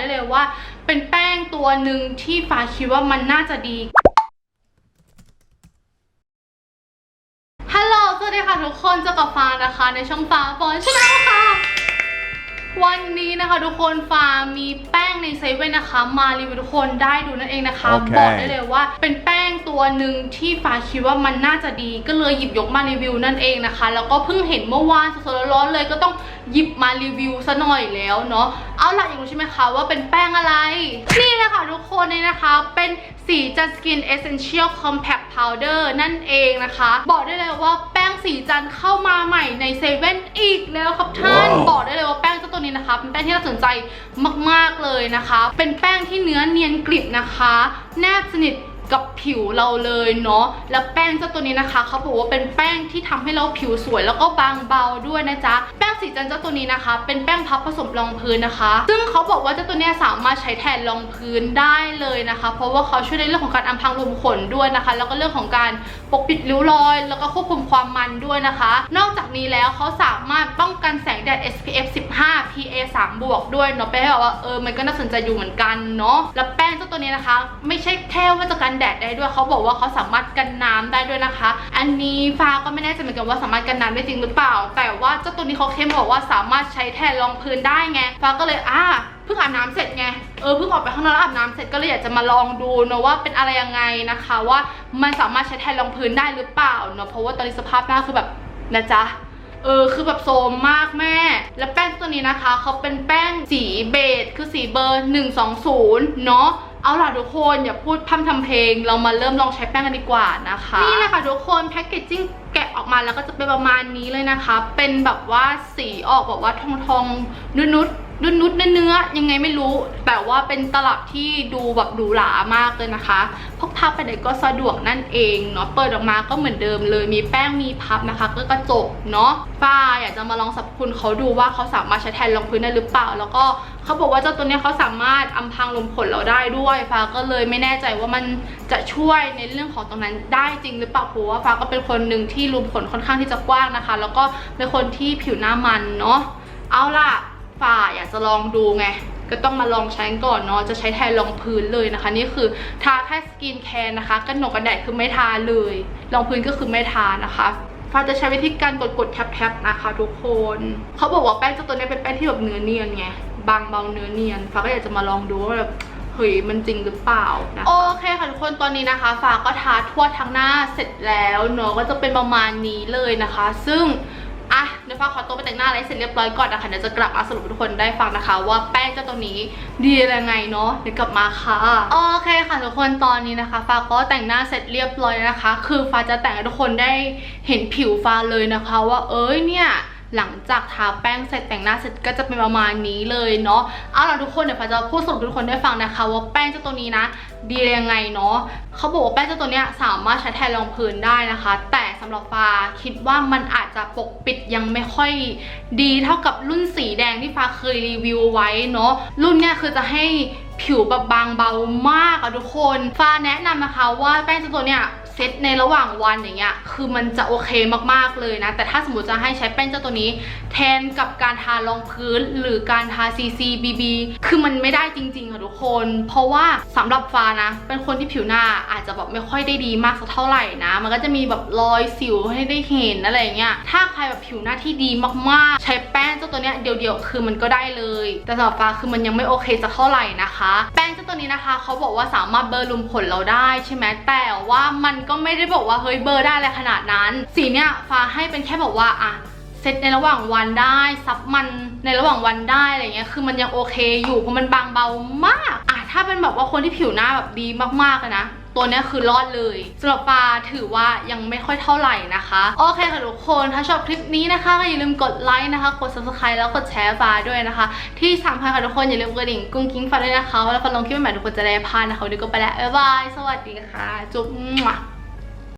ได้เลยว่า เป็นแป้งตัวหนึ่งที่ฟ้าคิดว่ามันน่าจะดีฮัลโหลสวัสดีค่ะทุกคนเจอกับฟ้านะคะ ในช่องฟ้าฟอนชาแนลค่ะ วันนี้นะคะทุกคนฟ้ามีแป้งในเซเว่นนะคะ มารีวิวทุกคนได้ดูนั่นเองนะคะโอเคบอกได้เลยว่าเป็นแป้งตัวหนึ่งที่ฟ้าคิดว่ามันน่าจะดีก็เลยหยิบยกมารีวิวนั่นเองนะคะ แล้วก็เพิ่งเห็นเมื่อวานสดๆร้อนๆเลยก็ต้องหยิบมารีวิวซะหน่อยแล้วเนาะเอาล่ะอยากรู้ใช่ไหมคะว่าเป็นแป้งอะไร นี่เลยค่ะทุกคนเนี่ยนะคะ เป็นสีจันสกิน Essential Compact Powder นั่นเองนะคะ บอกได้เลยว่าแป้งสีจันเข้ามาใหม่ในเซเว่นอีกแล้วครับท่านว้าวบอกได้เลยว่าแป้งเจ้าตัวนี้นะคะเป็นแป้งที่น่าสนใจมากๆเลยนะคะ เป็นแป้งที่เนื้อเนียนกริบนะคะ แนบสนิท กับผิวเราเลยเนาะแล้วแป้งเจ้าตัวนี้นะคะเขาบอกว่าเป็นแป้งที่ทำให้เราผิวสวยแล้วก็บางเบาด้วยนะจ๊ะแป้งสีจันเจ้าตัวนี้นะคะ เป็นแป้งพับผสมรองพื้นนะคะ ซึ่งเขาบอกว่าเจ้าตัวเนี้ยสามารถใช้แทนรองพื้นได้เลยนะคะ เพราะว่าเขาช่วยในเรื่องของการอำพรางรูขุมขนด้วยนะคะ แล้วก็เรื่องของการปกปิดริ้วรอย แล้วก็ควบคุมความมันด้วยนะคะ นอกจากนี้แล้วเขาสามารถป้องกันแสงแดด SPF 15 PA 3บวกด้วยเนาะแปลว่าเออมันก็น่าสนใจอยู่เหมือนกันเนาะแล้วแป้งเจ้าตัวนี้นะคะ ไม่ใช่แค่ว่าจะกันแดดได้ด้วยเขาบอกว่าเขาสามารถกันน้ำได้ด้วยนะคะ อันนี้ฟ้าก็ไม่แน่ใจเหมือนกันว่าสามารถกันน้ำได้จริงหรือเปล่า แต่ว่าเจ้าตัวนี้เขาเข้มบอกว่าสามารถใช้แทนรองพื้นได้ไงฟ้าก็เลยอ่าเพิ่งอาบน้ำเสร็จไงเออเพิ่งออกไปข้างนอกแล้วอาบน้ำเสร็จก็เลยอยากจะมาลองดูเนอะว่าเป็นอะไรยังไงนะคะ ว่ามันสามารถใช้แทนรองพื้นได้หรือเปล่าเนอะเพราะว่าตอนนี้สภาพหน้าคือแบบนะจ๊ะเออคือแบบโซมมากแม่ แล้วแป้งตัวนี้นะคะเขาเป็นแป้งสีเบจคือสีเบอร์ 120 เนาะ เอาล่ะทุกคนอย่าพูดพั่มทำเพลง เรามาเริ่มลองใช้แป้งกันดีกว่านะคะ นี่แหละค่ะทุกคนแพ็กเกจจิ้งแกะออกมาแล้วก็จะเป็นประมาณนี้เลยนะคะ เป็นแบบว่าสีออกแบบว่าทองทองนุ่น นุดนุนุดๆเนื้อยังไงไม่รู้ แต่ว่าเป็นตลับที่ดูแบบหรูหรามากเลยนะคะพกพาไปไหนก็สะดวกนั่นเองเนาะเปิดออกมาก็เหมือนเดิมเลยมีแป้งมีพับนะคะ ก็กระจกเนาะฝ้าอยากจะมาลองสรรพคุณเขาดูว่าเขาสามารถใช้แทนรองพื้นได้หรือเปล่า แล้วก็เขาบอกว่าเจ้าตัวนี้เขาสามารถอำพรางลมขนเราได้ด้วยฟ้าก็เลยไม่แน่ใจว่ามันจะช่วยในเรื่องของตรงนั้นได้จริงหรือเปล่าเพราะว่าฟ้าก็เป็นคนหนึ่งที่รูมขนค่อนข้างที่จะกว้างนะคะ แล้วก็เป็นคนที่ผิวหน้ามันเนาะเอาล่ะ ฟ้าอยากจะลองดูไง ก็ต้องมาลองใช้ก่อนเนาะจะใช้แทนรองพื้นเลยนะคะ นี่คือทาแค่สกินแคร์นะคะกันหนกกันแดดคือไม่ทาเลยรองพื้นก็คือไม่ทานะคะฟ้าจะใช้วิธีการกดกดๆแทบๆนะคะ ทุกคนเขาบอกว่าแป้งเจ้าตัวนี้เป็นแป้งที่แบบเนื้อเนียนไงบางเบาเนื้อเนียนฟ้าก็อยากจะมาลองดูว่าแบบเฮ้ยมันจริงหรือเปล่านะโอเคค่ะทุกคนตอนนี้นะคะฟ้าก็ทาทั่วทั้งหน้าเสร็จแล้วเนอะก็จะเป็นประมาณนี้เลยนะคะ ซึ่ง อะเดี๋ยวฟ้าขอตัวไปแต่งหน้าอะไรเสร็จเรียบร้อยก่อนนะคะเดี๋ยวจะกลับมาสรุปให้ทุกคนได้ฟังนะคะ ว่าแป้งเจ้าตัวนี้ดียังไงเนาะเดี๋ยวกลับมาค่ะโอเคค่ะทุกคนตอนนี้นะคะ ฟ้าก็แต่งหน้าเสร็จเรียบร้อยนะคะ คือฟ้าจะแต่งให้ทุกคนได้เห็นผิวฟ้าเลยนะคะ ว่าเอ้ยเนี่ย หลังจากทาแป้งเสร็จแต่งหน้าเสร็จก็จะเป็นประมาณนี้เลยเนาะเอาล่ะทุกคนเดี๋ยวฟ้าจะพูดสรุปทุกคนได้ฟังนะคะ ว่าแป้งเจ้าตัวนี้นะ ดียังไงเนาะเขาบอกว่าแป้งเจ้าตัวเนี้ยสามารถใช้แทนรองพื้นได้นะคะ แต่สำหรับฟ้าคิดว่ามันอาจจะปกปิดยังไม่ค่อยดีเท่ากับรุ่นสีแดงที่ฟ้าเคยรีวิวไว้เนาะรุ่นเนี้ยคือจะให้ ผิวแบบบางเบามากอะทุกคน ฟ้าแนะนำนะคะว่าแป้งเจ้าตัวเนี้ยเซตในระหว่างวันอย่างเงี้ยคือมันจะโอเคมากๆเลยนะ แต่ถ้าสมมติจะให้ใช้แป้งเจ้าตัวนี้ แทนกับการทารองพื้นหรือการทา CC BB คือมันไม่ได้จริงๆค่ะทุกคน เพราะว่าสำหรับฟ้านะ เป็นคนที่ผิวหน้าอาจจะแบบไม่ค่อยได้ดีมากสักเท่าไหร่นะ มันก็จะมีแบบรอยสิวให้ได้เห็นอะไรเงี้ยถ้าใครแบบผิวหน้าที่ดีมากๆ ใช้แป้งเจ้าตัวเนี้ยเดียวๆคือมันก็ได้เลย แต่สำหรับฟ้าคือมันยังไม่โอเคสักเท่าไหร่นะคะแป้งเจ้าตัวนี้นะคะเขาบอกว่าสามารถเบลอร์ลุมขนเราได้ใช่ไหมแต่ว่ามันก็ไม่ได้บอกว่าเฮ้ยเบลอร์ได้อะไรขนาดนั้น สีเนี้ยฟ้าให้เป็นแค่บอกว่าอะเซตในระหว่างวันได้ซับมันในระหว่างวันได้อะไรเงี้ยคือมันยังโอเคอยู่เพราะมันบางเบามากอะถ้าเป็นแบบว่าคนที่ผิวหน้าแบบดีมากๆนะ ตัวนี้คือรอดเลยสำหรับปาถือว่ายังไม่ค่อยเท่าไหร่นะคะ โอเคค่ะทุกคนถ้าชอบคลิปนี้นะคะก็อย่าลืมกดไลค์นะคะ กด subscribe แล้วกดแชร์ฟ้าด้วยนะคะ ที่สำคัญค่ะทุกคนอย่าลืมกดดิ่งกุ้งกิ้งฟันด้วยนะคะเวลาฟันลงคลิปใหม่ทุกคนจะได้พลาดนะคะวันนี้ก็ไปแล้วบ๊ายบายสวัสดีค่ะ จุ๊บ